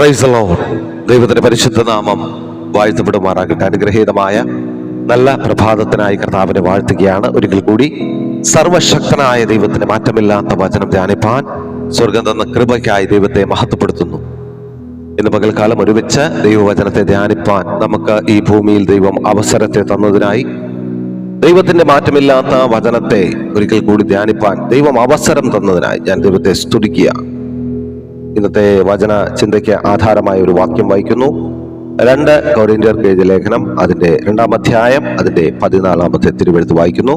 ദൈവത്തിന്റെ പരിശുദ്ധ നാമം വാഴ്ത്തപ്പെടുമാറാകട്ടെ. അനുഗ്രഹീതമായ നല്ല പ്രഭാതത്തിനായി കർത്താവിനെ വാഴ്ത്തുകയാണ്. ഒരിക്കൽ കൂടി സർവശക്തനായ ദൈവത്തിന് മാറ്റമില്ലാത്ത വചനം ധ്യാനിപ്പാൻ സ്വർഗം തന്ന കൃപയ്ക്കായി ദൈവത്തെ മഹത്വപ്പെടുത്തുന്നു. ഇന്ന് പകൽക്കാലം ഒരുമിച്ച് ദൈവവചനത്തെ ധ്യാനിപ്പാൻ നമുക്ക് ഈ ഭൂമിയിൽ ദൈവം അവസരത്തെ തന്നതിനായി ദൈവത്തിന്റെ മാറ്റമില്ലാത്ത വചനത്തെ ഒരിക്കൽ കൂടി ധ്യാനിപ്പാൻ ദൈവം അവസരം തന്നതിനായി ഞാൻ ദൈവത്തെ സ്തുതിക്കുകയാണ്. ഇന്നത്തെ വചന ചിന്തയ്ക്ക് ആധാരമായ ഒരു വാക്യം വായിക്കുന്നു. രണ്ട് കൗരിന്ത്യർ എഴുതിയ ലേഖനം അതിന്റെ രണ്ടാം അധ്യായം അതിന്റെ പതിനാലാമത്തെ തിരുവെഴുത്ത് വായിക്കുന്നു.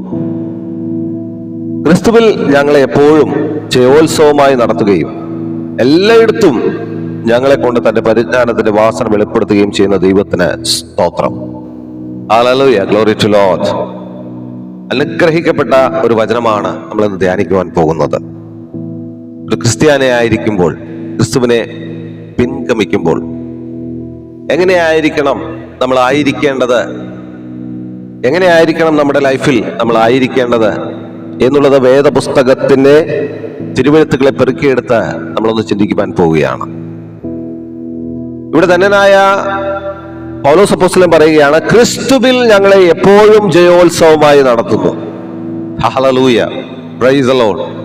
ക്രിസ്തുവിൽ ഞങ്ങളെ എപ്പോഴും ജയോത്സവമായി നടത്തുകയും എല്ലായിടത്തും ഞങ്ങളെ കൊണ്ട് തന്റെ പരിജ്ഞാനത്തിന്റെ വാസന വെളിപ്പെടുത്തുകയും ചെയ്യുന്ന ദൈവത്തിന് സ്തോത്രം. Glory to Lord. അനുഗ്രഹിക്കപ്പെട്ട ഒരു വചനമാണ് നമ്മൾ ഇന്ന് ധ്യാനിക്കുവാൻ പോകുന്നത്. ഒരു ക്രിസ്ത്യാനിയായിരിക്കുമ്പോൾ ക്രിസ്തുവിനെ പിൻഗമിക്കുമ്പോൾ എങ്ങനെയായിരിക്കണം നമ്മൾ ആയിരിക്കേണ്ടത്? എങ്ങനെയായിരിക്കണം നമ്മുടെ ലൈഫിൽ നമ്മൾ ആയിരിക്കേണ്ടത് എന്നുള്ളത് വേദപുസ്തകത്തിന്റെ തിരുവഴുത്തുകളെ പെറുക്കിയെടുത്ത് നമ്മളൊന്ന് ചിന്തിക്കുവാൻ പോവുകയാണ്. ഇവിടെ തന്നനായ പൗലോസ് അപ്പോസ്തലൻ പറയുകയാണ് ക്രിസ്തുവിൽ ഞങ്ങളെ എപ്പോഴും ജയോത്സവമായി നടത്തുന്നു. ഹല്ലേലൂയ. പ്രൈസ് ലോർഡ്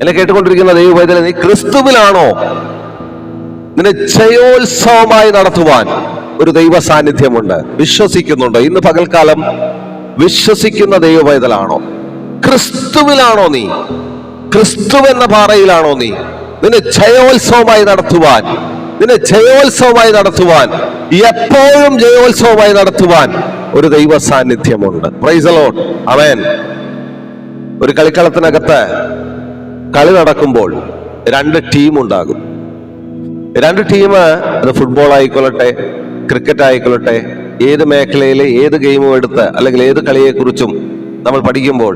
എന്നെ കേട്ടുകൊണ്ടിരിക്കുന്ന ദൈവവേദന നീ ക്രിസ്തുവിലാണോ? നിന്നെ ജയോത്സവമായി നടത്തുവാൻ ഒരു ദൈവ സാന്നിധ്യമുണ്ട് വിശ്വസിക്കുന്നുണ്ടോ. ഇന്ന് പകൽക്കാലം വിശ്വസിക്കുന്ന ദൈവവേദലാണോ ക്രിസ്തുവിലാണോ നീ? ക്രിസ്തു എന്ന പാറയിലാണോ നീ? നിന്നെ ജയോത്സവമായി നടത്തുവാൻ നിന്നെ ജയോത്സവമായി നടത്തുവാൻ എപ്പോഴും ജയോത്സവമായി നടത്തുവാൻ ഒരു ദൈവ സാന്നിധ്യമുണ്ട് പ്രൈസലോൺ അവൻ ഒരു കളിക്കളത്തിനകത്ത് കളി നടക്കുമ്പോൾ രണ്ട് ടീം ഉണ്ടാകും. രണ്ട് ടീം അത് ഫുട്ബോൾ ആയിക്കൊള്ളട്ടെ ക്രിക്കറ്റ് ആയിക്കൊള്ളട്ടെ ഏത് മേഖലയിലെ ഏത് ഗെയിമും എടുത്ത് അല്ലെങ്കിൽ ഏത് കളിയെക്കുറിച്ചും നമ്മൾ പഠിക്കുമ്പോൾ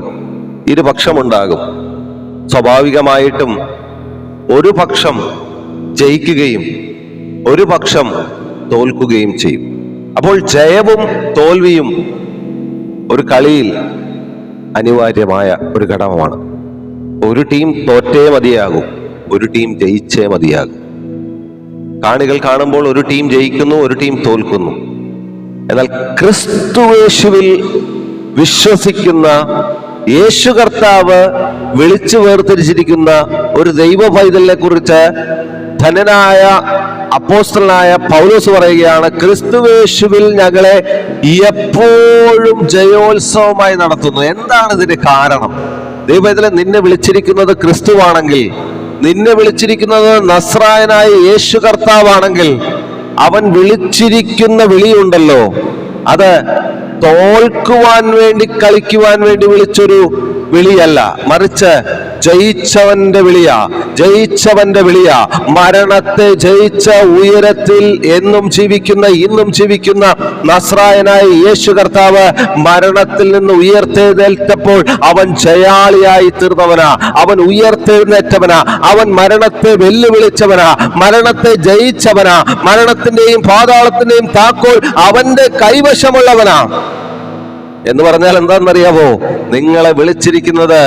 ഇരുപക്ഷമുണ്ടാകും. സ്വാഭാവികമായിട്ടും ഒരു പക്ഷം ജയിക്കുകയും ഒരു പക്ഷം തോൽക്കുകയും ചെയ്യും. അപ്പോൾ ജയവും തോൽവിയും ഒരു കളിയിൽ അനിവാര്യമായ ഒരു ഘടകമാണ്. ഒരു ടീം തോറ്റേ മതിയാകും. ഒരു ടീം ജയിച്ചേ മതിയാകും. കാണികൾ കാണുമ്പോൾ ഒരു ടീം ജയിക്കുന്നു ഒരു ടീം തോൽക്കുന്നു. എന്നാൽ ക്രിസ്തുവേശുവിൽ വിശ്വസിക്കുന്ന യേശു കർത്താവ് വിളിച്ചു വേർതിരിച്ചിരിക്കുന്ന ഒരു ദൈവ പൈതലിനെ കുറിച്ച് ധനനായ അപ്പോസ്റ്റലായ പൗലോസ് പറയുകയാണ് ക്രിസ്തുവേശുവിൽ ഞങ്ങളെ എപ്പോഴും ജയോത്സവമായി നടത്തുന്നു. എന്താണ് ഇതിന്റെ കാരണം? ദൈവത്തിലെ നിന്നെ വിളിച്ചിരിക്കുന്നത് ക്രിസ്തുവാണെങ്കിൽ നിന്നെ വിളിച്ചിരിക്കുന്നത് നസ്രായനായ യേശു കർത്താവാണെങ്കിൽ അവൻ വിളിച്ചിരിക്കുന്ന വിളിയുണ്ടല്ലോ. അത് തോൽക്കുവാൻ വേണ്ടി കളിക്കുവാൻ വേണ്ടി വിളിച്ചൊരു വിളിയല്ല. മറിച്ച് ജയിച്ചവന്റെ വിളിയ. ജയിച്ചവന്റെ വിളിയ. മരണത്തെ ജയിച്ച ഉയരത്തിൽ എന്നും ജീവിക്കുന്ന ഇന്നും ജീവിക്കുന്ന നസ്രായനായ യേശു കർത്താവ് മരണത്തിൽ നിന്ന് ഉയർത്തെഴുന്നേറ്റപ്പോൾ അവൻ ജയാളിയായി തീർന്നവനാ. അവൻ ഉയർത്തെഴുന്നേറ്റവനാ. അവൻ മരണത്തെ വെല്ലുവിളിച്ചവനാ. മരണത്തെ ജയിച്ചവനാ. മരണത്തിന്റെയും പാതാളത്തിന്റെയും താക്കോൽ അവന്റെ കൈവശമുള്ളവനാ. എന്ന് പറഞ്ഞാൽ എന്താണെന്നറിയാവോ? നിങ്ങളെ വിളിച്ചിരിക്കുന്നത്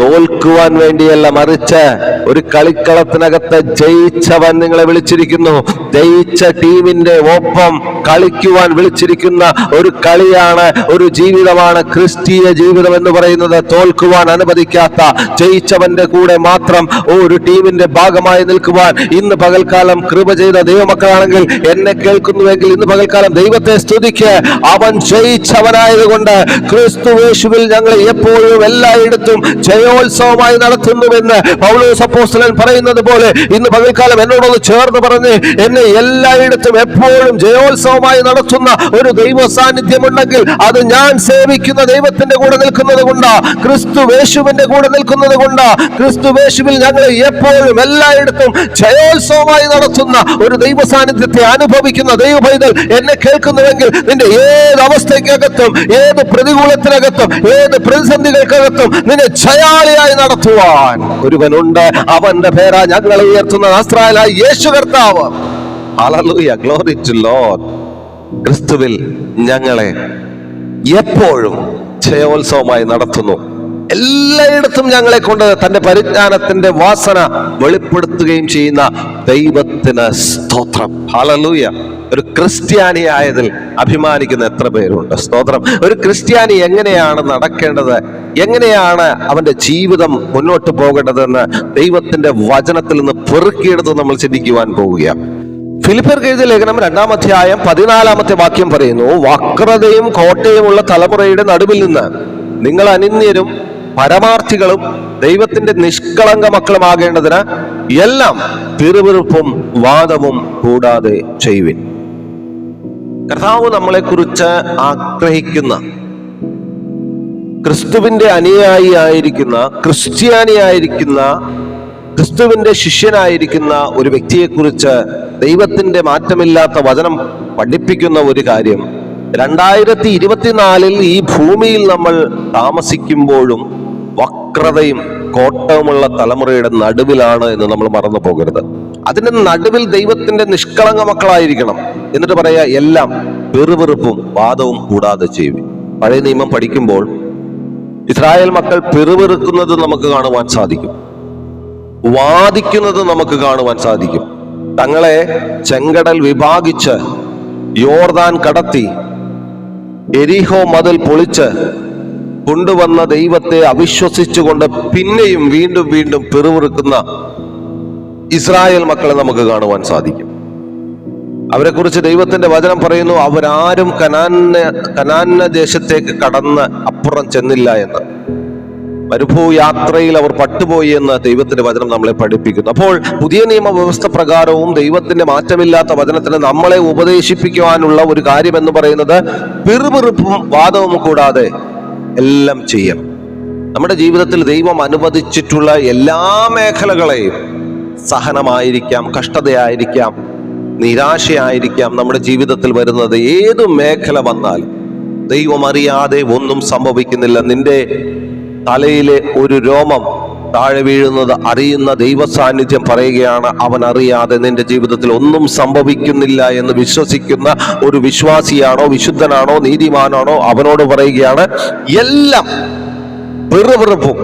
തോൽക്കുവാൻ വേണ്ടിയല്ല മറിച്ച് ഒരു കളിക്കളത്തിനകത്ത് ജയിച്ചവൻ നിങ്ങളെ വിളിച്ചിരിക്കുന്നു. ജയിച്ച ടീമിന്റെ ഒപ്പം കളിക്കുവാൻ വിളിച്ചിരിക്കുന്ന ഒരു കളിയാണ് ഒരു ജീവിതമാണ് ക്രിസ്തീയ ജീവിതം എന്ന് പറയുന്നത്. തോൽക്കുവാൻ അനുവദിക്കാത്ത ജയിച്ചവന്റെ കൂടെ മാത്രം ഒരു ടീമിന്റെ ഭാഗമായി നിൽക്കുവാൻ ഇന്ന് പകൽക്കാലം കൃപ ചെയ്ത ദൈവമക്കളാണെങ്കിൽ എന്നെ കേൾക്കുന്നുവെങ്കിൽ ഇന്ന് പകൽക്കാലം ദൈവത്തെ സ്തുതിക്ക്. അവൻ ജയിച്ചവനായതുകൊണ്ട് ക്രിസ്തു യേശുവിൽ ഞങ്ങൾ എപ്പോഴും എല്ലായിടത്തും ജയോത്സവമായി നടത്തുന്നുവെന്ന് പൗലോസ് അപ്പോസ്തലൻ പറയുന്നത് പോലെ ഇന്ന് പകൽക്കാലം എന്നോടൊന്ന് ചേർന്ന് പറഞ്ഞ് എന്നെ എല്ലായിടത്തും എപ്പോഴും ജയോത്സവമായി നടത്തുന്ന ഒരു ദൈവ സാന്നിധ്യമുണ്ടെങ്കിൽ അത് ഞാൻ സേവിക്കുന്ന ദൈവത്തിന്റെ കൂടെ നിൽക്കുന്നത് കൊണ്ടാ ക്രിസ്തു വേശുവിന്റെ കൂടെ നിൽക്കുന്നത് കൊണ്ടാ ക്രിസ്തു വേശുവിൽ ഞങ്ങൾ എപ്പോഴും എല്ലായിടത്തും ജയോത്സവമായി നടത്തുന്ന ഒരു ദൈവ സാന്നിധ്യത്തെ അനുഭവിക്കുന്ന ദൈവ പൈതൽ എന്നെ കേൾക്കുന്നുവെങ്കിൽ നിന്റെ ഏത് അവസ്ഥയ്ക്കകത്തും ഏത് പ്രതികൂലത്തിനകത്തും ഏത് പ്രതിസന്ധികൾക്കകത്തും നിന്നെ ജയാളിയായി നടത്തുവാൻ. ഒരുവനുണ്ട് അവന്റെ പേരാ ഞങ്ങൾ ഉയർത്തുന്ന യേശു കർത്താവ്. ഗ്ലോറി ക്രിസ്തുവിൽ ഞങ്ങളെ എപ്പോഴും ജയോത്സവമായി നടത്തുന്നു. എല്ലായിടത്തും ഞങ്ങളെ കൊണ്ട് തന്റെ പരിജ്ഞാനത്തിന്റെ വാസന വെളിപ്പെടുത്തുകയും ചെയ്യുന്ന ദൈവത്തിന് സ്തോത്രം. ഹാലലൂയ ഒരു ക്രിസ്ത്യാനി ആയതിൽ അഭിമാനിക്കുന്ന എത്ര പേരുണ്ട്. സ്തോത്രം. ഒരു ക്രിസ്ത്യാനി എങ്ങനെയാണ് നടക്കേണ്ടത്? എങ്ങനെയാണ് അവന്റെ ജീവിതം മുന്നോട്ട് പോകേണ്ടതെന്ന് ദൈവത്തിന്റെ വചനത്തിൽ നിന്ന് പെറുക്കിയെടുത്ത് നമ്മൾ ചിന്തിക്കുവാൻ പോവുകയാണ്. ഫിലിപ്പർക്ക് എഴുതിയ ലേഖനം രണ്ടാം അധ്യായം പതിനാലാമത്തെ വാക്യം പറയുന്നു വക്രതയും കോട്ടയുമുള്ള തലമുറയുടെ നടുവിൽ നിന്ന് നിങ്ങൾ അനിന്യരും പരമാർത്ഥികളും ദൈവത്തിന്റെ നിഷ്കളങ്ക മക്കളുമാകേണ്ടതിന് എല്ലാം പിറുപിറുപ്പും വാദവും കൂടാതെ ചെയ്യുവിൻ. കർത്താവ് നമ്മളെ കുറിച്ച് ആഗ്രഹിക്കുന്ന ക്രിസ്തുവിന്റെ അനുയായി ആയിരിക്കുന്ന ക്രിസ്ത്യാനിയായിരിക്കുന്ന ക്രിസ്തുവിന്റെ ശിഷ്യനായിരിക്കുന്ന ഒരു വ്യക്തിയെക്കുറിച്ച് ദൈവത്തിന്റെ മാറ്റമില്ലാത്ത വചനം പഠിപ്പിക്കുന്ന ഒരു കാര്യം. രണ്ടായിരത്തി ഇരുപത്തിനാലിൽ ഈ ഭൂമിയിൽ നമ്മൾ താമസിക്കുമ്പോഴും വക്രതയും കോട്ടവുമുള്ള തലമുറയുടെ നടുവിലാണ് എന്ന് നമ്മൾ മറന്നു പോകരുത്. അതിന്റെ നടുവിൽ ദൈവത്തിന്റെ നിഷ്കളങ്ക മക്കളായിരിക്കണം. എന്നിട്ട് പറയാ എല്ലാം പെറുപെറുപ്പും വാദവും കൂടാതെ ചെയ്യും. പഴയ നിയമം പഠിക്കുമ്പോൾ ഇസ്രായേൽ മക്കൾ പെറുപെറുക്കുന്നത് നമുക്ക് കാണുവാൻ സാധിക്കും. വാദിക്കുന്നത് നമുക്ക് കാണുവാൻ സാധിക്കും. തങ്ങളെ ചെങ്കടൽ വിഭാഗിച്ച് യോർദാൻ കടത്തി എരിഹോ മതിൽ പൊളിച്ച് കൊണ്ടുവന്ന ദൈവത്തെ അവിശ്വസിച്ചുകൊണ്ട് പിന്നെയും വീണ്ടും വീണ്ടും പിറുവിറുക്കുന്ന ഇസ്രായേൽ മക്കളെ നമുക്ക് കാണുവാൻ സാധിക്കും. അവരെക്കുറിച്ച് ദൈവത്തിന്റെ വചനം പറയുന്നു അവരാരും കനാന കനാന ദേശത്തേക്ക് കടന്ന് അപ്പുറം ചെന്നില്ല എന്ന്. യാത്രയിൽ അവർ പട്ടുപോയി എന്ന് ദൈവത്തിന്റെ വചനം നമ്മളെ പഠിപ്പിക്കുന്നു. അപ്പോൾ പുതിയ നിയമ വ്യവസ്ഥ പ്രകാരവും ദൈവത്തിന്റെ മാറ്റമില്ലാത്ത വചനത്തിന് നമ്മളെ ഉപദേശിപ്പിക്കുവാനുള്ള ഒരു കാര്യം എന്ന് പറയുന്നത് പിറുപിറുപ്പും വാദവും കൂടാതെ എല്ലാം ചെയ്യണം. നമ്മുടെ ജീവിതത്തിൽ ദൈവം അനുവദിച്ചിട്ടുള്ള എല്ലാ മേഖലകളെയും സഹനമായിരിക്കാം കഷ്ടതയായിരിക്കാം നിരാശയായിരിക്കാം. നമ്മുടെ ജീവിതത്തിൽ വരുന്നത് ഏത് മേഖല വന്നാൽ ദൈവം അറിയാതെ ഒന്നും സംഭവിക്കുന്നില്ല. നിന്റെ തലയിലെ ഒരു രോമം താഴെ വീഴുന്നത് അറിയുന്ന ദൈവ സാന്നിധ്യം പറയുകയാണ് അവൻ അറിയാതെ നിന്റെ ജീവിതത്തിൽ ഒന്നും സംഭവിക്കുന്നില്ല എന്ന് വിശ്വസിക്കുന്ന ഒരു വിശ്വാസിയാണോ വിശുദ്ധനാണോ നീതിമാനാണോ അവനോട് പറയുകയാണ് എല്ലാം വെറുവെറുപ്പും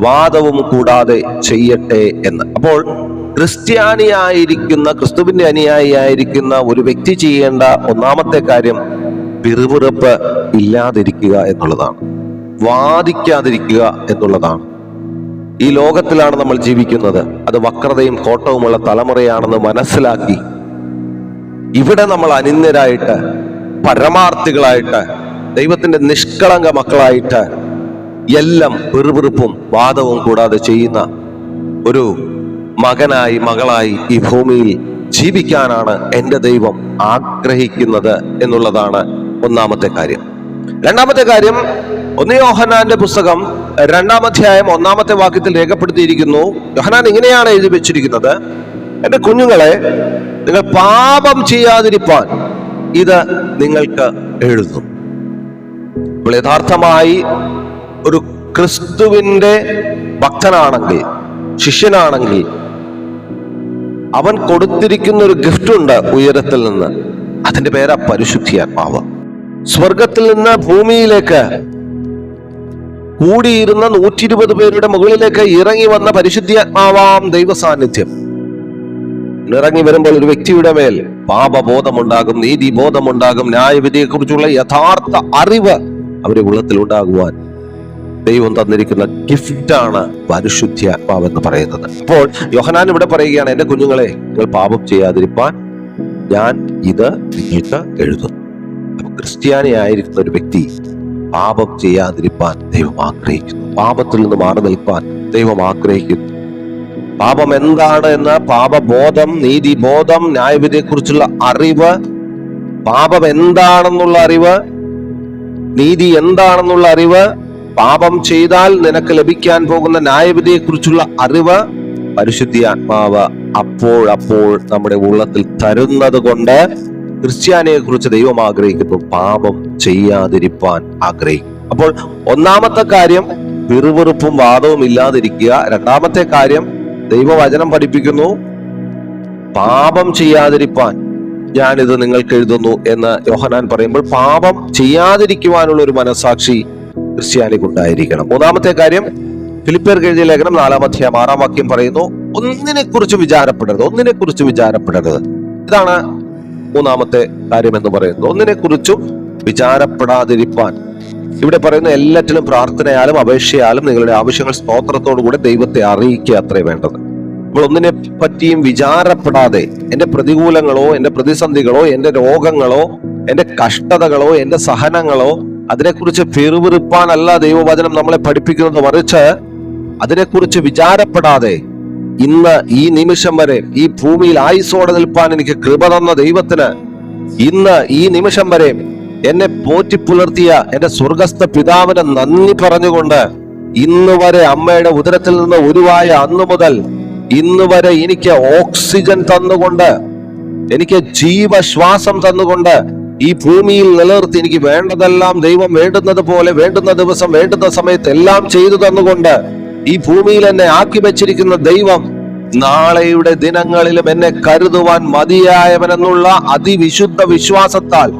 വാദവും കൂടാതെ ചെയ്യട്ടെ എന്ന്. അപ്പോൾ ക്രിസ്ത്യാനിയായിരിക്കുന്ന ക്രിസ്തുവിന്റെ അനുയായിയായിരിക്കുന്ന ഒരു വ്യക്തി ചെയ്യേണ്ട ഒന്നാമത്തെ കാര്യം പിറുപിറുപ്പ് ഇല്ലാതിരിക്കുക എന്നുള്ളതാണ്. വാദിക്കാതിരിക്കുക എന്നുള്ളതാണ്. ഈ ലോകത്തിലാണ് നമ്മൾ ജീവിക്കുന്നത്. അത് വക്രതയും കോട്ടവുമുള്ള തലമുറയാണെന്ന് മനസ്സിലാക്കി ഇവിടെ നമ്മൾ അനിന്യരായിട്ട് പരമാർത്ഥികളായിട്ട് ദൈവത്തിന്റെ നിഷ്കളങ്ക മക്കളായിട്ട് എല്ലാം പെറുപിറുപ്പും വാദവും കൂടാതെ ചെയ്യുന്ന ഒരു മകനായി മകളായി ഈ ഭൂമിയിൽ ജീവിക്കാനാണ് എന്റെ ദൈവം ആഗ്രഹിക്കുന്നത് എന്നുള്ളതാണ് ഒന്നാമത്തെ കാര്യം. രണ്ടാമത്തെ കാര്യം ഒന്ന് യോഹനാന്റെ പുസ്തകം രണ്ടാം അധ്യായം ഒന്നാമത്തെ വാക്യത്തിൽ രേഖപ്പെടുത്തിയിരിക്കുന്നു. യോഹനാൻ ഇങ്ങനെയാണ് എഴുതി വെച്ചിരിക്കുന്നത്. എന്റെ കുഞ്ഞുങ്ങളെ നിങ്ങൾ പാപം ചെയ്യാതിരിപ്പാൻ ഇത് നിങ്ങൾക്ക് എഴുതും അപ്പോൾ യഥാർത്ഥമായി ഒരു ക്രിസ്തുവിന്റെ ഭക്തനാണെങ്കിൽ ശിഷ്യനാണെങ്കിൽ അവൻ കൊടുത്തിരിക്കുന്ന ഒരു ഗിഫ്റ്റ് ഉണ്ട് ഉയരത്തിൽ നിന്ന്. അതിന്റെ പേരാ പരിശുദ്ധിയാത്മാവ് സ്വർഗത്തിൽ നിന്ന് ഭൂമിയിലേക്ക് കൂടിയിരുന്ന നൂറ്റി ഇരുപത് പേരുടെ മുകളിലേക്ക് ഇറങ്ങി വന്ന പരിശുദ്ധിയാത്മാവാം ദൈവ സാന്നിധ്യം ഇറങ്ങി വരുമ്പോൾ ഒരു വ്യക്തിയുടെ മേൽ പാപബോധമുണ്ടാകും നീതിബോധമുണ്ടാകും ന്യായവിധിയെക്കുറിച്ചുള്ള യഥാർത്ഥ അറിവ് അവരുടെ ഉള്ളത്തിൽ ഉണ്ടാകുവാൻ ദൈവം തന്നിരിക്കുന്ന ഗിഫ്റ്റാണ് പരിശുദ്ധാത്മാവ് എന്ന് പറയുന്നത്. അപ്പോൾ യോഹനാൻ ഇവിടെ പറയുകയാണ് എന്റെ കുഞ്ഞുങ്ങളെ നിങ്ങൾ പാപം ചെയ്യാതിരിപ്പാൻ ഞാൻ ഇത് നിങ്ങൾക്ക് എഴുതുന്നു. അപ്പൊ ക്രിസ്ത്യാനി ആയിരിക്കുന്ന ഒരു വ്യക്തി പാപം ചെയ്യാതിരിപ്പാൻ ദൈവം ആഗ്രഹിക്കുന്നു. പാപത്തിൽ നിന്ന് മാറി നിൽപ്പാൻ ദൈവം ആഗ്രഹിക്കുന്നു. പാപം എന്താണ് എന്ന് പാപബോധം നീതിബോധം ന്യായവിധിയെക്കുറിച്ചുള്ള അറിവ് പാപം എന്താണെന്നുള്ള അറിവ് നീതി എന്താണെന്നുള്ള അറിവ് പാപം ചെയ്താൽ നിനക്ക് ലഭിക്കാൻ പോകുന്ന ന്യായവിധിയെക്കുറിച്ചുള്ള അറിവ് പരിശുദ്ധി ആത്മാവ് അപ്പോഴപ്പോൾ നമ്മുടെ ഉള്ളത്തിൽ തരുന്നത് കൊണ്ട് ക്രിസ്ത്യാനിയെ കുറിച്ച് ദൈവം ആഗ്രഹിക്കുന്നു. പാപം ചെയ്യാതിരിപ്പാൻ ആഗ്രഹിക്കും അപ്പോൾ ഒന്നാമത്തെ കാര്യം വിറുവിറുപ്പും വാദവും ഇല്ലാതിരിക്കുക. രണ്ടാമത്തെ കാര്യം ദൈവവചനം പഠിപ്പിക്കുന്നു പാപം ചെയ്യാതിരിപ്പാൻ ഞാനിത് നിങ്ങൾക്ക് എഴുതുന്നു എന്ന് യോഹനാൻ പറയുമ്പോൾ പാപം ചെയ്യാതിരിക്കുവാനുള്ള ഒരു മനസാക്ഷി ക്രിസ്ത്യാനിക്ക് ഉണ്ടായിരിക്കണം. മൂന്നാമത്തെ കാര്യം ഫിലിപ്പിയർക്ക് എഴുതിയ ലേഖനം നാലാം അധ്യായം ആറാം വാക്യം പറയുന്നു ഒന്നിനെ കുറിച്ച് വിചാരപ്പെടരുത് ഒന്നിനെ കുറിച്ച് വിചാരപ്പെടരുത്. ഇതാണ് മൂന്നാമത്തെ കാര്യം എന്ന് പറയുന്നത് ഒന്നിനെ കുറിച്ചും വിചാരപ്പെടാതിരിപ്പാൻ. ഇവിടെ പറയുന്ന എല്ലാറ്റിലും പ്രാർത്ഥനയാലും അപേക്ഷയാലും നിങ്ങളുടെ ആവശ്യങ്ങൾ സ്തോത്രത്തോടു കൂടെ ദൈവത്തെ അറിയിക്കുക അത്രേ വേണ്ടത്. നമ്മൾ ഒന്നിനെ പറ്റിയും വിചാരപ്പെടാതെ എന്റെ പ്രതികൂലങ്ങളോ എന്റെ പ്രതിസന്ധികളോ എന്റെ രോഗങ്ങളോ എന്റെ കഷ്ടതകളോ എന്റെ സഹനങ്ങളോ അതിനെക്കുറിച്ച് പിറുപിറുപ്പാനല്ല ദൈവവചനം നമ്മളെ പഠിപ്പിക്കുന്നത്. മറിച്ച് അതിനെക്കുറിച്ച് വിചാരപ്പെടാതെ ഇന്ന് ഈ നിമിഷം വരെ ഈ ഭൂമിയിൽ ആയുസോടെ നിൽപ്പാൻ എനിക്ക് കൃപ തന്ന ദൈവത്തിന് ഇന്ന് ഈ നിമിഷം വരെ എന്നെ പോറ്റി പുലർത്തിയ എന്റെ സ്വർഗസ്ഥ പിതാവിന് നന്ദി പറഞ്ഞുകൊണ്ട് ഇന്ന് വരെ അമ്മയുടെ ഉദരത്തിൽ നിന്ന് ഉരുവായ അന്നു മുതൽ ഇന്ന് വരെ എനിക്ക് ഓക്സിജൻ തന്നുകൊണ്ട് എനിക്ക് ജീവശ്വാസം തന്നുകൊണ്ട് ഈ ഭൂമിയിൽ നിലനിർത്തി എനിക്ക് വേണ്ടതെല്ലാം ദൈവം വേണ്ടുന്നത് പോലെ വേണ്ടുന്ന ദിവസം വേണ്ടുന്ന സമയത്ത് എല്ലാം ചെയ്തു തന്നുകൊണ്ട് ഈ ഭൂമിയിൽ എന്നെ ആക്കി വെച്ചിരിക്കുന്ന ദൈവം നാളെയുടെ ദിനങ്ങളിലും എന്നെ കരുതുവാൻ മതിയായവനെന്നുള്ള അതിവിശുദ്ധ വിശ്വാസത്താൽ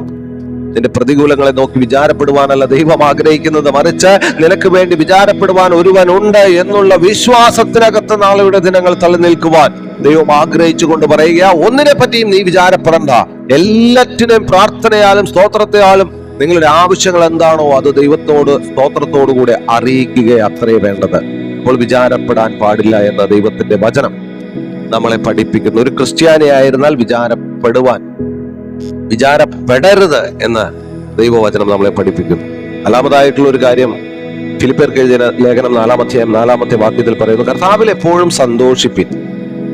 നിന്റെ പ്രതികൂലങ്ങളെ നോക്കി വിചാരപ്പെടുവാനല്ല ദൈവം ആഗ്രഹിക്കുന്നത്. മറിച്ച് നിനക്ക് വേണ്ടി വിചാരപ്പെടുവാൻ ഒരുവൻ ഉണ്ട് എന്നുള്ള വിശ്വാസത്തിനകത്ത് നാളെയുടെ ദിനങ്ങൾ തള്ളി നിൽക്കുവാൻ ദൈവം ആഗ്രഹിച്ചു കൊണ്ട് പറയുക ഒന്നിനെ പറ്റിയും നീ വിചാരപ്പെടണ്ട. എല്ലാറ്റിനെയും പ്രാർത്ഥനയാലും സ്തോത്രത്തെയാലും നിങ്ങളുടെ ആവശ്യങ്ങൾ എന്താണോ അത് ദൈവത്തോട് സ്തോത്രത്തോടു കൂടെ അറിയിക്കുക അത്രേ വേണ്ടത്. അപ്പോൾ വിചാരപ്പെടാൻ പാടില്ല എന്ന ദൈവത്തിന്റെ വചനം നമ്മളെ പഠിപ്പിക്കുന്നു. ഒരു ക്രിസ്ത്യാനി ആയിരുന്നാൽ വിചാരപ്പെടുവാൻ വിചാരപ്പെടരുത് എന്ന് ദൈവവചനം നമ്മളെ പഠിപ്പിക്കുന്നു. നാലാമതായിട്ടുള്ള ഒരു കാര്യം ഫിലിപ്പേർക്ക് എഴുതിയ ലേഖനം നാലാമത്തെ നാലാമത്തെ വാക്യത്തിൽ പറയുന്നു കർത്താവിൽ എപ്പോഴും സന്തോഷിപ്പിൻ.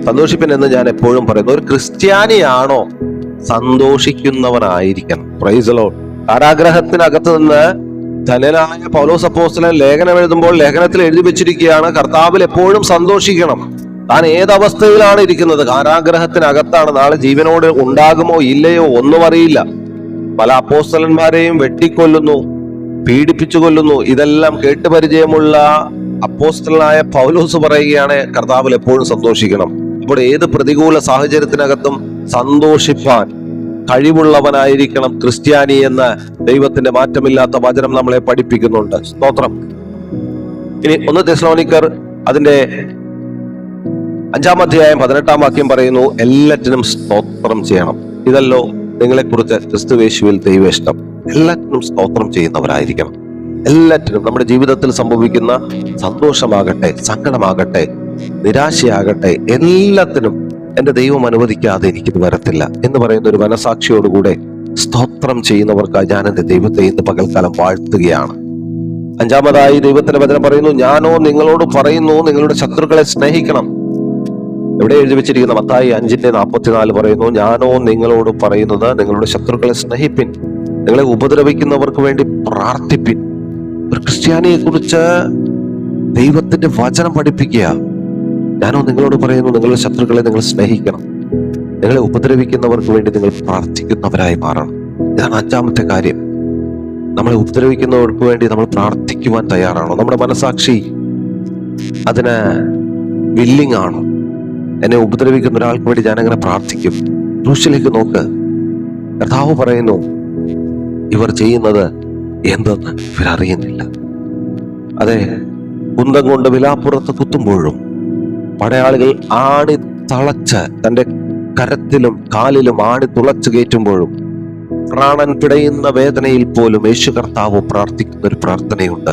സന്തോഷിപ്പിൻ എന്ന് ഞാൻ എപ്പോഴും പറയുന്നു. ഒരു ക്രിസ്ത്യാനിയാണോ സന്തോഷിക്കുന്നവനായിരിക്കണം. പ്രൈസലോ കാരാഗ്രഹത്തിനകത്ത് നിന്ന് ധനനായ പൗലോസ് അപ്പോസ്തലൻ ലേഖനം എഴുതുമ്പോൾ ലേഖനത്തിൽ എഴുതി വെച്ചിരിക്കുകയാണ്. കർത്താവിൽ എപ്പോഴും സന്തോഷിക്കണം. താൻ ഏതവസ്ഥയിലാണ് ഇരിക്കുന്നത്? കാരാഗ്രഹത്തിനകത്താണ്. നാളെ ജീവനോട് ഉണ്ടാകുമോ ഇല്ലയോ ഒന്നും അറിയില്ല. പല അപ്പോസ്തലന്മാരെയും വെട്ടിക്കൊല്ലുന്നു പീഡിപ്പിച്ചു കൊല്ലുന്നു ഇതെല്ലാം കേട്ട് പരിചയമുള്ള അപ്പോസ്തലനായ പൗലോസ് പറയുകയാണ് കർത്താവിൽ എപ്പോഴും സന്തോഷിക്കണം. അപ്പോൾ ഏത് പ്രതികൂല സാഹചര്യത്തിനകത്തും സന്തോഷിപ്പാൻ കഴിവുള്ളവനായിരിക്കണം ക്രിസ്ത്യാനി എന്ന് ദൈവത്തിന്റെ മാറ്റമില്ലാത്ത വചനം നമ്മളെ പഠിപ്പിക്കുന്നുണ്ട്. സ്തോത്രം. ഇനി ഒന്ന് തെസ്ലോണിക്കർ അതിന്റെ അഞ്ചാം അധ്യായം പതിനെട്ടാം വാക്യം പറയുന്നു എല്ലാറ്റിനും സ്തോത്രം ചെയ്യണം. ഇതല്ലോ നിങ്ങളെക്കുറിച്ച് ക്രിസ്തുവേശുവിൽ ദൈവേഷ്ടം. എല്ലാറ്റിനും സ്തോത്രം ചെയ്യുന്നവരായിരിക്കണം. എല്ലാറ്റിനും നമ്മുടെ ജീവിതത്തിൽ സംഭവിക്കുന്ന സന്തോഷമാകട്ടെ സങ്കടമാകട്ടെ നിരാശയാകട്ടെ എല്ലാത്തിനും എന്റെ ദൈവം അനുവദിക്കാതെ എനിക്കിത് വരത്തില്ല എന്ന് പറയുന്ന ഒരു മനസാക്ഷിയോടുകൂടെ സ്തോത്രം ചെയ്യുന്നവർക്കായി ഞാൻ എന്റെ ദൈവത്തെ ഇന്ന് പകൽക്കാലം വാഴ്ത്തുകയാണ്. അഞ്ചാമതായി ദൈവത്തിന്റെ വചനം പറയുന്നു ഞാനോ നിങ്ങളോട് പറയുന്നു നിങ്ങളുടെ ശത്രുക്കളെ സ്നേഹിക്കണം. ഇവിടെ എഴുതി വെച്ചിരിക്കുന്ന മത്തായി അഞ്ചിന്റെ നാൽപ്പത്തിനാല് പറയുന്നു ഞാനോ നിങ്ങളോട് പറയുന്നത് നിങ്ങളുടെ ശത്രുക്കളെ സ്നേഹിപ്പിൻ നിങ്ങളെ ഉപദ്രവിക്കുന്നവർക്ക് വേണ്ടി പ്രാർത്ഥിപ്പിൻ. ഒരു ക്രിസ്ത്യാനിയെ കുറിച്ച് ദൈവത്തിന്റെ വചനം പഠിപ്പിക്കുക ഞാനോ നിങ്ങളോട് പറയുന്നു നിങ്ങളുടെ ശത്രുക്കളെ നിങ്ങൾ സ്നേഹിക്കണം. നിങ്ങളെ ഉപദ്രവിക്കുന്നവർക്ക് വേണ്ടി നിങ്ങൾ പ്രാർത്ഥിക്കുന്നവരായി മാറണം. ഇതാണ് അഞ്ചാമത്തെ കാര്യം. നമ്മളെ ഉപദ്രവിക്കുന്നവർക്ക് വേണ്ടി നമ്മൾ പ്രാർത്ഥിക്കുവാൻ തയ്യാറാണോ? നമ്മുടെ മനസാക്ഷി അതിന് വില്ലിങ് ആണോ? എന്നെ ഉപദ്രവിക്കുന്ന ഒരാൾക്ക് വേണ്ടി ഞാൻ എങ്ങനെ പ്രാർത്ഥിക്കും. ക്രൂശിലേക്ക് നോക്ക്. കർത്താവ് പറയുന്നു ഇവർ ചെയ്യുന്നത് എന്തെന്ന് ഇവരറിയുന്നില്ല. അതെ കുന്തം കൊണ്ട് വിലാപ്പുറത്ത് കുത്തുമ്പോഴും പടയാളികൾ ആടി തളച്ച് തന്റെ കരത്തിലും കാലിലും ആടി തുളച്ചു കയറ്റുമ്പോഴും പ്രാണൻ പിടയുന്ന വേദനയിൽ പോലും യേശു കർത്താവ് പ്രാർത്ഥിക്കുന്ന ഒരു പ്രാർത്ഥനയുണ്ട്.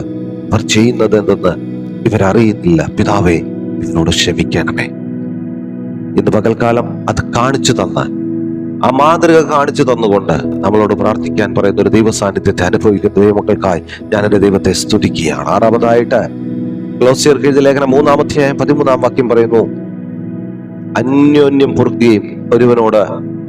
അവർ ചെയ്യുന്നത് എന്തെന്ന് ഇവരറിയുന്നില്ല. പിതാവേ ഇതിനോട് ക്ഷമിക്കണമേ. ഇന്ന് പകൽക്കാലം അത് കാണിച്ചു തന്ന് ആ മാതൃക കാണിച്ചു തന്നുകൊണ്ട് നമ്മളോട് പ്രാർത്ഥിക്കാൻ പറയുന്ന ഒരു ദൈവസാന്നിധ്യത്തെ അനുഭവിക്കുന്ന ദൈവമക്കൾക്കായി ഞാൻ എന്റെ ദൈവത്തെ സ്തുതിക്കുകയാണ്. ആറാമതായിട്ട് ക്ലോസിയർക്ക് എഴുതിയ ലേഖനം മൂന്നാമധ്യായം പതിമൂന്നാം വാക്യം പറയുന്നു. അന്യോന്യം പൊറുക്കുകയും ഒരുവനോട്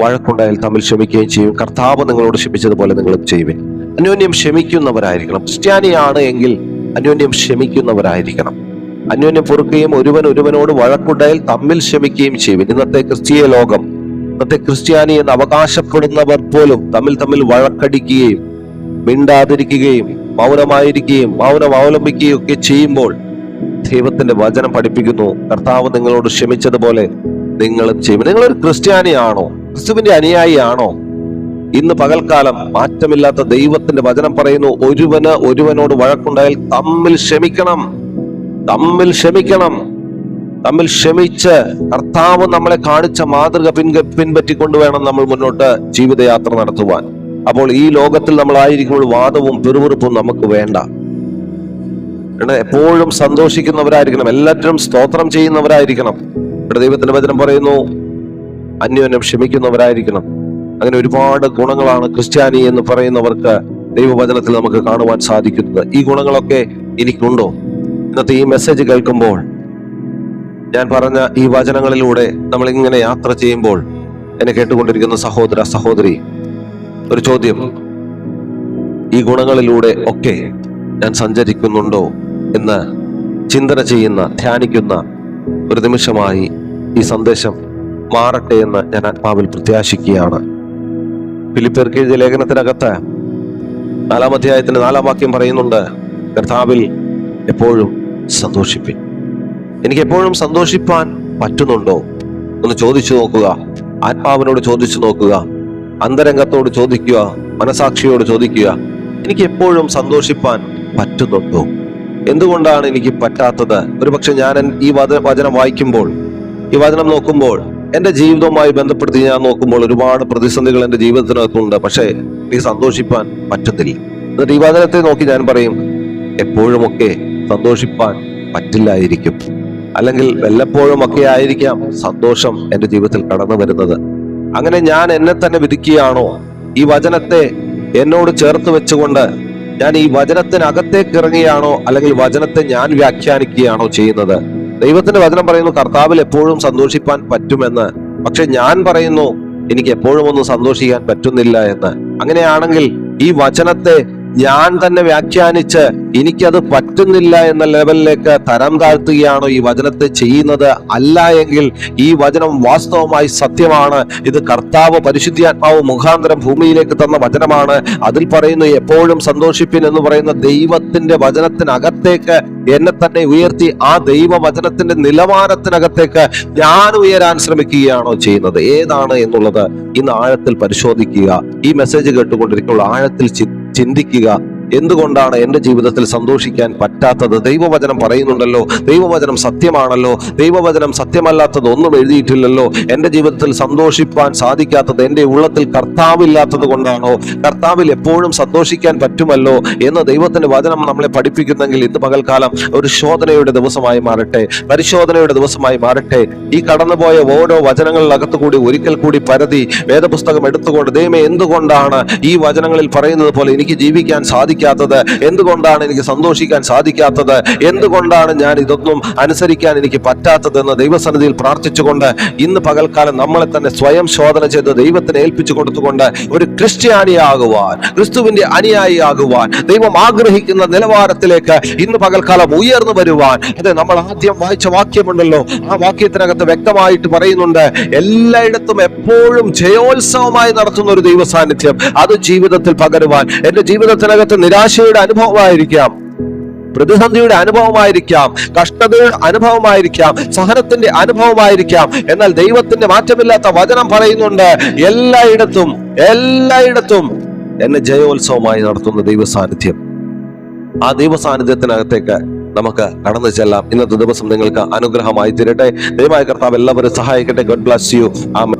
വഴക്കുണ്ടായാൽ തമ്മിൽ ക്ഷമിക്കുകയും ചെയ്യും. കർത്താവ് നിങ്ങളോട് ക്ഷമിച്ചതുപോലെ നിങ്ങളും ചെയ്യുവിൻ. അന്യോന്യം ക്ഷമിക്കുന്നവരായിരിക്കണം. ക്രിസ്ത്യാനിയാണ് എങ്കിൽ അന്യോന്യം ക്ഷമിക്കുന്നവരായിരിക്കണം. അന്യോന്യം പൊറുക്കുകയും ഒരുവൻ ഒരുവനോട് വഴക്കുണ്ടായാൽ തമ്മിൽ ക്ഷമിക്കുകയും ചെയ്യും ഇന്നത്തെ ക്രിസ്തീയ ലോകം ഇന്നത്തെ ക്രിസ്ത്യാനി എന്ന് അവകാശപ്പെടുന്നവർ പോലും തമ്മിൽ തമ്മിൽ വഴക്കടിക്കുകയും മിണ്ടാതിരിക്കുകയും മൗനമായിരിക്കുകയും മൗനം അവലംബിക്കുകയും ഒക്കെ ചെയ്യുമ്പോൾ ദൈവത്തിന്റെ വചനം പഠിപ്പിക്കുന്നു. കർത്താവ് നിങ്ങളോട് ക്ഷമിച്ചതുപോലെ നിങ്ങളും ചെയ്യും. നിങ്ങളൊരു ക്രിസ്ത്യാനിയാണോ? ക്രിസ്തുവിന്റെ അനുയായിയാണോ? ഇന്ന് പകൽക്കാലം മാറ്റമില്ലാത്ത ദൈവത്തിന്റെ വചനം പറയുന്നു ഒരുവന് ഒരുവനോട് വഴക്കുണ്ടായാൽ തമ്മിൽ ക്ഷമിക്കണം. തമ്മിൽ ക്ഷമിക്കണം. തമ്മിൽ ക്ഷമിച്ച് കർത്താവ് നമ്മളെ കാണിച്ച മാതൃക പിൻക പിൻപറ്റിക്കൊണ്ട് വേണം നമ്മൾ മുന്നോട്ട് ജീവിതയാത്ര നടത്തുവാൻ. അപ്പോൾ ഈ ലോകത്തിൽ നമ്മളായിരിക്കുമ്പോൾ വാദവും പിറുപിറുപ്പും നമുക്ക് വേണ്ട. കാരണം എപ്പോഴും സന്തോഷിക്കുന്നവരായിരിക്കണം. എല്ലാറ്റിനും സ്തോത്രം ചെയ്യുന്നവരായിരിക്കണം. ഇവിടെ ദൈവത്തിന്റെ വചനം പറയുന്നു അന്യോന്യം ക്ഷമിക്കുന്നവരായിരിക്കണം. അങ്ങനെ ഒരുപാട് ഗുണങ്ങളാണ് ക്രിസ്ത്യാനി എന്ന് പറയുന്നവർക്ക് ദൈവവചനത്തിൽ നമുക്ക് കാണുവാൻ സാധിക്കുന്നത്. ഈ ഗുണങ്ങളൊക്കെ എനിക്കുണ്ടോ? ഇന്നത്തെ ഈ മെസ്സേജ് കേൾക്കുമ്പോൾ ഞാൻ പറഞ്ഞ ഈ വചനങ്ങളിലൂടെ നമ്മൾ ഇങ്ങനെ യാത്ര ചെയ്യുമ്പോൾ എന്നെ കേട്ടുകൊണ്ടിരിക്കുന്ന സഹോദര സഹോദരി ഒരു ചോദ്യം. ഈ ഗുണങ്ങളിലൂടെ ഒക്കെ ഞാൻ സഞ്ചരിക്കുന്നുണ്ടോ? എന്ന് ചിന്തന ചെയ്യുന്ന ധ്യാനിക്കുന്ന ഒരു നിമിഷമായി ഈ സന്ദേശം മാറട്ടെ എന്ന് ഞാൻ ആത്മാവിൽ പ്രത്യാശിക്കുകയാണ്. ഫിലിപ്പർ എഴുതിയ ലേഖനത്തിനകത്ത് നാലാം അധ്യായത്തിന്റെ നാലാം വാക്യം പറയുന്നുണ്ട് കർത്താവിൽ എപ്പോഴും സന്തോഷിപ്പിൻ. എനിക്ക് എപ്പോഴും സന്തോഷിപ്പാൻ പറ്റുന്നുണ്ടോ? ഒന്ന് ചോദിച്ചു നോക്കുക. ആത്മാവിനോട് ചോദിച്ചു നോക്കുക. അന്തരംഗത്തോട് ചോദിക്കുക. മനസാക്ഷിയോട് ചോദിക്കുക. എനിക്ക് എപ്പോഴും സന്തോഷിപ്പാൻ പറ്റുന്നുണ്ടോ? എന്തുകൊണ്ടാണ് എനിക്ക് പറ്റാത്തത്? ഒരുപക്ഷെ ഞാൻ ഈ വച- വചനം വായിക്കുമ്പോൾ ഈ വചനം നോക്കുമ്പോൾ എന്റെ ജീവിതവുമായി ബന്ധപ്പെടുത്തി ഞാൻ നോക്കുമ്പോൾ ഒരുപാട് പ്രതിസന്ധികൾ എന്റെ ജീവിതത്തിനകത്തുണ്ട്. പക്ഷേ എനിക്ക് സന്തോഷിപ്പാൻ പറ്റത്തില്ല. എന്നിട്ട് ഈ വചനത്തെ നോക്കി ഞാൻ പറയും എപ്പോഴുമൊക്കെ സന്തോഷിപ്പാൻ പറ്റില്ലായിരിക്കും. അല്ലെങ്കിൽ വല്ലപ്പോഴും ഒക്കെ ആയിരിക്കാം സന്തോഷം എന്റെ ജീവിതത്തിൽ കടന്നു വരുന്നത്. അങ്ങനെ ഞാൻ എന്നെ തന്നെ വിധിക്കുകയാണോ? ഈ വചനത്തെ എന്നോട് ചേർത്ത് വെച്ചുകൊണ്ട് ഞാൻ ഈ വചനത്തിനകത്തേക്ക് ഇറങ്ങുകയാണോ അല്ലെങ്കിൽ വചനത്തെ ഞാൻ വ്യാഖ്യാനിക്കുകയാണോ ചെയ്യുന്നത്? ദൈവത്തിന്റെ വചനം പറയുന്നു കർത്താവിൽ എപ്പോഴും സന്തോഷിപ്പാൻ പറ്റുമെന്ന്. പക്ഷെ ഞാൻ പറയുന്നു എനിക്ക് എപ്പോഴും ഒന്നും സന്തോഷിക്കാൻ പറ്റുന്നില്ല എന്ന്. അങ്ങനെയാണെങ്കിൽ ഈ വചനത്തെ ഞാൻ തന്നെ വ്യാഖ്യാനിച്ച് എനിക്കത് പറ്റുന്നില്ല എന്ന ലെവലിലേക്ക് തരം താഴ്ത്തുകയാണോ ഈ വചനത്തെ ചെയ്യുന്നത്? അല്ല എങ്കിൽ ഈ വചനം വാസ്തവമായി സത്യമാണ്. ഇത് കർത്താവ് പരിശുദ്ധാത്മാവ് മുഖാന്തരം ഭൂമിയിലേക്ക് തന്ന വചനമാണ്. അതിൽ പറയുന്നു എപ്പോഴും സന്തോഷിപ്പിൻ എന്ന് പറയുന്ന ദൈവത്തിന്റെ വചനത്തിനകത്തേക്ക് എന്നെ തന്നെ ഉയർത്തി ആ ദൈവ വചനത്തിന്റെ നിലവാരത്തിനകത്തേക്ക് ഞാൻ ഉയരാൻ ശ്രമിക്കുകയാണോ ചെയ്യുന്നത്? ഏതാണ് എന്നുള്ളത് ഇന്ന് ആഴത്തിൽ പരിശോധിക്കുക. ഈ മെസ്സേജ് കേട്ടുകൊണ്ടിരിക്കുമ്പോൾ ആഴത്തിൽ ചി- ചിന്തിക്കുക. എന്തുകൊണ്ടാണ് എന്റെ ജീവിതത്തിൽ സന്തോഷിക്കാൻ പറ്റാത്തത്? ദൈവവചനം പറയുന്നുണ്ടല്ലോ ദൈവവചനം സത്യമാണല്ലോ ദൈവവചനം സത്യമല്ലാത്തത് ഒന്നും എഴുതിയിട്ടില്ലല്ലോ. എന്റെ ജീവിതത്തിൽ സന്തോഷിപ്പാൻ സാധിക്കാത്തത് എന്റെ ഉള്ളത്തിൽ കർത്താവില്ലാത്തത് കൊണ്ടാണോ? കർത്താവിൽ എപ്പോഴും സന്തോഷിക്കാൻ പറ്റുമല്ലോ എന്ന് ദൈവത്തിന്റെ വചനം നമ്മളെ പഠിപ്പിക്കുന്നെങ്കിൽ ഇന്ന് പകൽക്കാലം ഒരു ശോധനയുടെ ദിവസമായി മാറട്ടെ. പരിശോധനയുടെ ദിവസമായി മാറട്ടെ. ഈ കടന്നുപോയ ഓരോ വചനങ്ങളിലകത്തു കൂടി ഒരിക്കൽ കൂടി പരതി വേദപുസ്തകം എടുത്തുകൊണ്ട് ദൈവമേ എന്തുകൊണ്ടാണ് ഈ വചനങ്ങളിൽ പറയുന്നത് പോലെ എനിക്ക് ജീവിക്കാൻ സാധിക്കാത്തത്? എന്തുകൊണ്ടാണ് എനിക്ക് സന്തോഷിക്കാൻ സാധിക്കാത്തത്? എന്തുകൊണ്ടാണ് ഞാൻ ഇതൊന്നും അനുസരിക്കാൻ എനിക്ക് പറ്റാത്തതെന്ന് ദൈവസന്നിധിയിൽ പ്രാർത്ഥിച്ചുകൊണ്ട് ഇന്ന് പകൽക്കാലം നമ്മളെ തന്നെ സ്വയം ശോധന ചെയ്ത് ദൈവത്തിന് ഏൽപ്പിച്ചു കൊടുത്തുകൊണ്ട് ഒരു ക്രിസ്ത്യാനിയാകുവാൻ ക്രിസ്തുവിന്റെ അനുയായി ആകുവാൻ ദൈവം ആഗ്രഹിക്കുന്ന നിലവാരത്തിലേക്ക് ഇന്ന് പകൽക്കാലം ഉയർന്നു വരുവാൻ. അതെ നമ്മൾ ആദ്യം വായിച്ച വാക്യമുണ്ടല്ലോ. ആ വാക്യത്തിനകത്ത് വ്യക്തമായിട്ട് പറയുന്നുണ്ട് എല്ലായിടത്തും എപ്പോഴും ജയോത്സവമായി നടത്തുന്ന ഒരു ദൈവ സാന്നിധ്യം അത് ജീവിതത്തിൽ പകരുവാൻ. എന്റെ ജീവിതത്തിനകത്ത് നിരാശയുടെ അനുഭവമായിരിക്കാം. പ്രതിസന്ധിയുടെ അനുഭവമായിരിക്കാം. കഷ്ടതയുടെ അനുഭവമായിരിക്കാം. സഹനത്തിന്റെ അനുഭവമായിരിക്കാം. എന്നാൽ ദൈവത്തിന്റെ മാറ്റമില്ലാത്ത വചനം പറയുന്നുണ്ട് എല്ലായിടത്തും എല്ലായിടത്തും എന്നെ ജയോത്സവമായി നടത്തുന്ന ദൈവസാന്നിധ്യം. ആ ദൈവ സാന്നിധ്യത്തിനകത്തേക്ക് നമുക്ക് കടന്നു ചെല്ലാം. ഇന്നത്തെ ദിവസം നിങ്ങൾക്ക് അനുഗ്രഹമായി തീരട്ടെ. ദൈവമായ കർത്താവ് എല്ലാവരും സഹായിക്കട്ടെ. God bless you amen.